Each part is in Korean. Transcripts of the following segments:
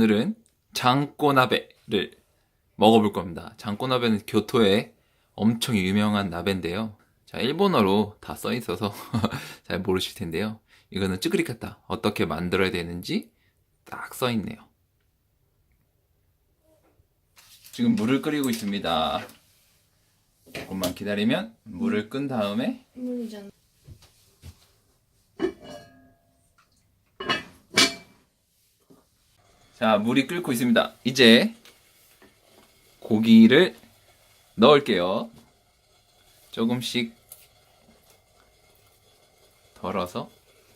오늘은 장꼬나베를 먹어볼 겁니다. 장꼬나베는 교토에 엄청 유명한 나베인데요. 자, 일본어로 다 써 있어서 잘 모르실 텐데요. 이거는 찌그리카다. 어떻게 만들어야 되는지 딱 써 있네요. 지금 물을 끓이고 있습니다. 조금만 기다리면 물을 끈 다음에 물이잖아. 자, 물이 끓고 있습니다. 이제 고기를 넣을게요. 조금씩 덜어서.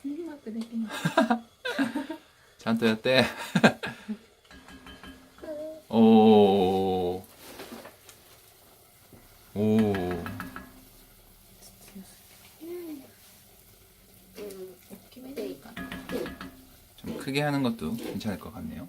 잔뜩였대. 오. 오. 좀 크게 하는 것도 괜찮을 것 같네요.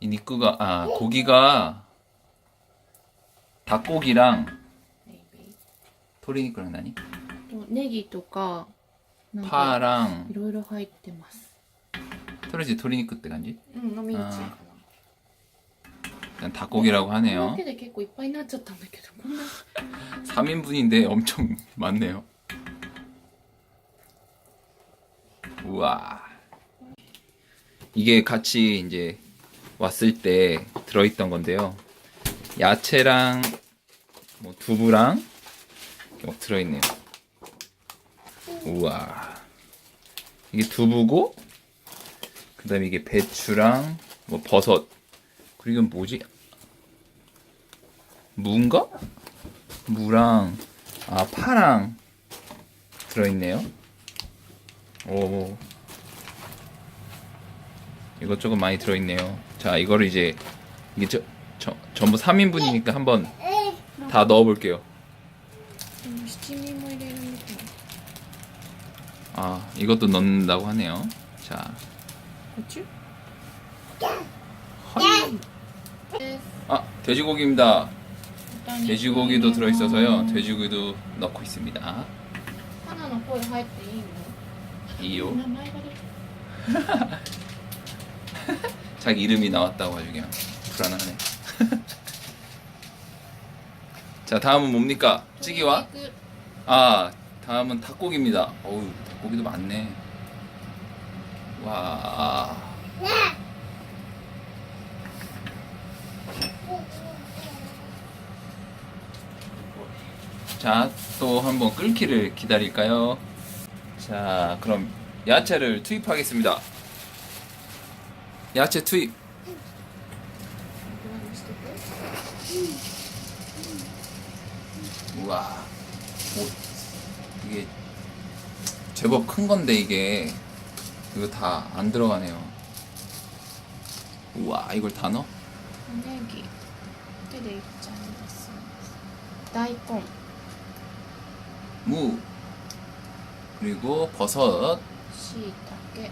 이 니꾸가 아 고기가 닭고기랑 ネギ 토리니꾸랑 나니? とネギとかなんか 파랑 いろいろ入ってます 토리지 토리니꾸 때 간지? うん飲み口かな 일단 닭고기라고 これだ 하네요. けで結構いっぱいになっちゃったんだけどこんな 3인분인데 엄청 많네요. 우와. 이게 같이 이제 왔을 때 들어있던 건데요. 야채랑 뭐 두부랑 막 들어있네요. 우와. 이게 두부고, 그 다음에 이게 배추랑 뭐 버섯. 그리고 뭐지? 무인가? 무랑 아 파랑 들어있네요. 오 이것저것 많이 들어있네요. 자, 이거를 이제 이게 저, 저, 전부 3인분이니까 한번 다 넣어 볼게요. 아, 이것도 넣는다고 하네요. 자. 맞지? 아, 돼지고기입니다. 돼지고기도 들어 있어서요. 돼지고기도 넣고 있습니다. 하나 넣고 할때 이요. 자기 이름이 나왔다고 아주 그냥 불안하네. 자 다음은 뭡니까? 찌개와 아 다음은 닭고기입니다. 어우 닭고기도 많네. 와. 자, 또 한번 끓기를 기다릴까요? 자, 그럼 야채를 투입하겠습니다. 야채 투입. 우와. 뭐, 이게 제법 큰 건데 이게 이거 다 안 들어가네요. 우와 이걸 다 넣어? 안내기 그때 내기지 않았어. 나이콘 무 그리고 버섯 시다게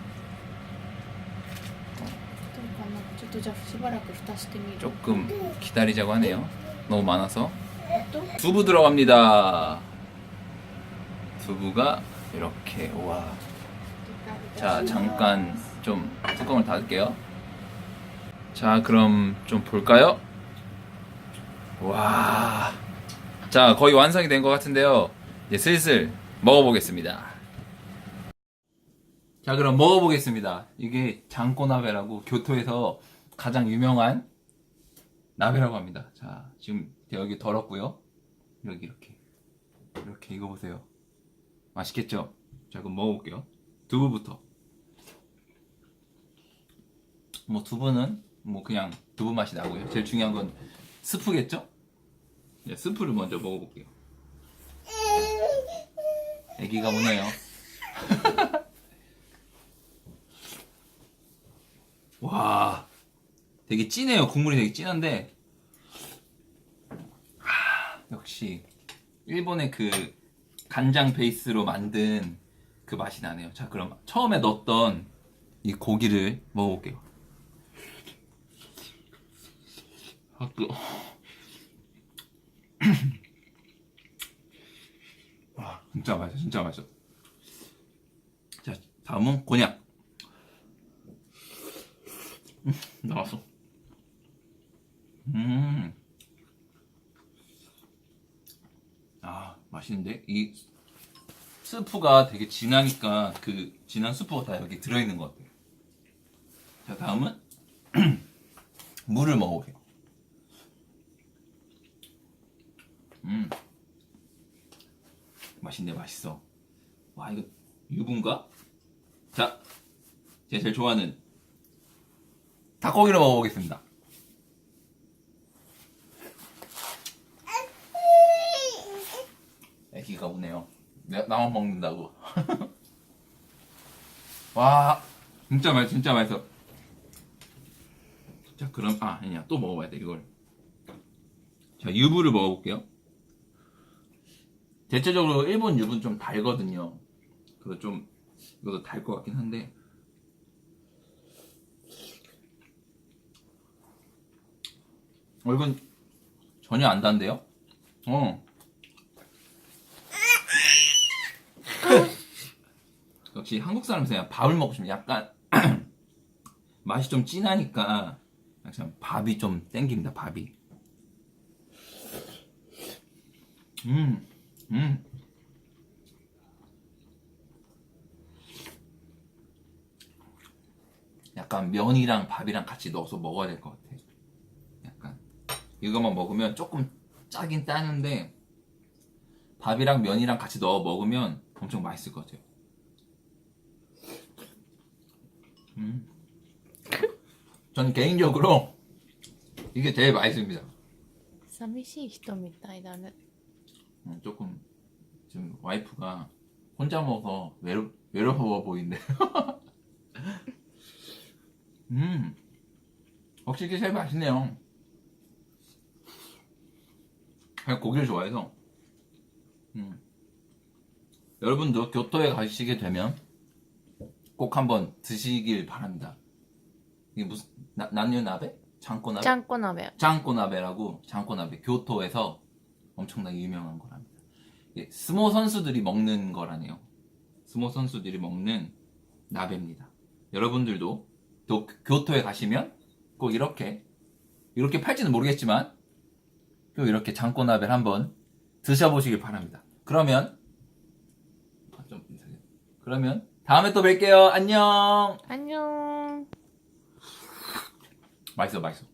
조금 기다리자고 하네요. 너무 많아서. 두부 들어갑니다. 두부가 이렇게 와. 자 잠깐 좀 뚜껑을 닫을게요. 자 그럼 좀 볼까요? 와. 자 거의 완성이 된 것 같은데요. 이제 슬슬 먹어보겠습니다. 자 그럼 먹어보겠습니다. 이게 장꼬나베라고 교토에서 가장 유명한 나베라고 합니다. 자, 지금 여기 덜었고요. 여기 이렇게. 이렇게 이거 보세요. 맛있겠죠? 자, 그럼 먹어볼게요. 두부부터. 뭐 두부는 뭐 그냥 두부 맛이 나고요. 제일 중요한 건 스프겠죠? 네, 스프를 먼저 먹어볼게요. 애기가 오네요. 와, 되게 진해요. 국물이 되게 진한데, 아, 역시 일본의 그 간장 베이스로 만든 그 맛이 나네요. 자, 그럼 처음에 넣었던 이 고기를 먹어볼게요. 아, 뜨거. 와, 진짜 맛있어, 진짜 맛있어. 자, 다음은 곤약. 음, 나왔어. 음. 아, 맛있는데? 이 스프가 되게 진하니까 그 진한 스프가 다 여기 들어있는 것 같아요. 자, 다음은 물을 먹어볼게요. 음. 맛있네, 맛있어. 와, 이거 유부인가? 자, 제가 제일 좋아하는 닭고기를 먹어보겠습니다. 애기가 우네요. 내, 나만 먹는다고. 와, 진짜 맛, 진짜 맛있어. 자, 그럼 아 아니야, 또 먹어봐야 돼 이걸. 자, 유부를 먹어볼게요. 대체적으로 일본 유부는 좀 달거든요. 그래서 좀 이것도 달 것 같긴 한데. 어, 이건 전혀 안 단데요? 어. 역시 한국 사람은 그냥 밥을 먹고 싶으면 약간 맛이 좀 진하니까 약간 밥이 좀 땡깁니다, 밥이. 음, 음. 약간 면이랑 밥이랑 같이 넣어서 먹어야 될 것 같아. 약간 이것만 먹으면 조금 짜긴 짜는데 밥이랑 면이랑 같이 넣어 먹으면 엄청 맛있을 것 같아요. 음. 저는 개인적으로 이게 제일 맛있습니다. 寂しい人みたいだね 음, 조금 지금 와이프가 혼자 먹어서 외로, 외로워 보이는데. 음, 확실히 제일 맛있네요. 그냥 고기를 좋아해서. 음. 여러분도 교토에 가시게 되면 꼭 한번 드시길 바랍니다. 이게 무슨 나, 난유나베? 장꼬나베? 짱꼬나베요. 장꼬나베라고 장꼬나베 교토에서 엄청나게 유명한 거랍니다. 예, 스모 선수들이 먹는 거라네요. 스모 선수들이 먹는 나베입니다. 여러분들도 또 교토에 가시면 꼭 이렇게 이렇게 팔지는 모르겠지만 꼭 이렇게 장꼬나베를 한번 드셔보시길 바랍니다. 그러면 아, 좀 그러면 다음에 또 뵐게요. 안녕. 안녕 맛있어, 맛있어.